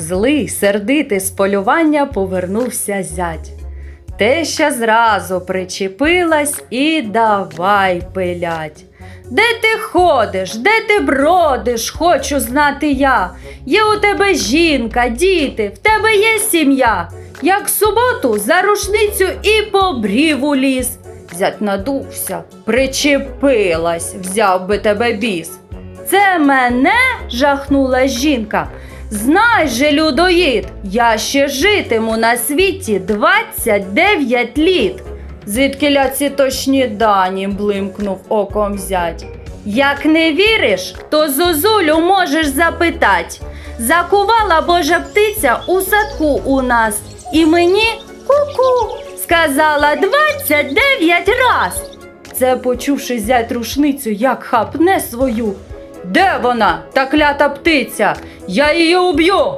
Злий, сердитий з полювання повернувся зять. Теща зразу причепилась і давай пилять. Де ти ходиш, де ти бродиш, хочу знати я. Є у тебе жінка, діти, в тебе є сім'я. Як суботу за рушницю і побрів у ліс. Зять надувся, причепилась, взяв би тебе біс. Це мене жахнула жінка. Знай же, людоїд, я ще житиму на світі 29 літ. Звідкиля ці точні дані блимкнув оком зять. Як не віриш, то зозулю можеш запитать. Закувала божа птиця у садку у нас, і мені ку-ку сказала 29 раз. Це почувши зять рушницю, як хапне свою. Де вона, та клята птиця? Я її уб'ю.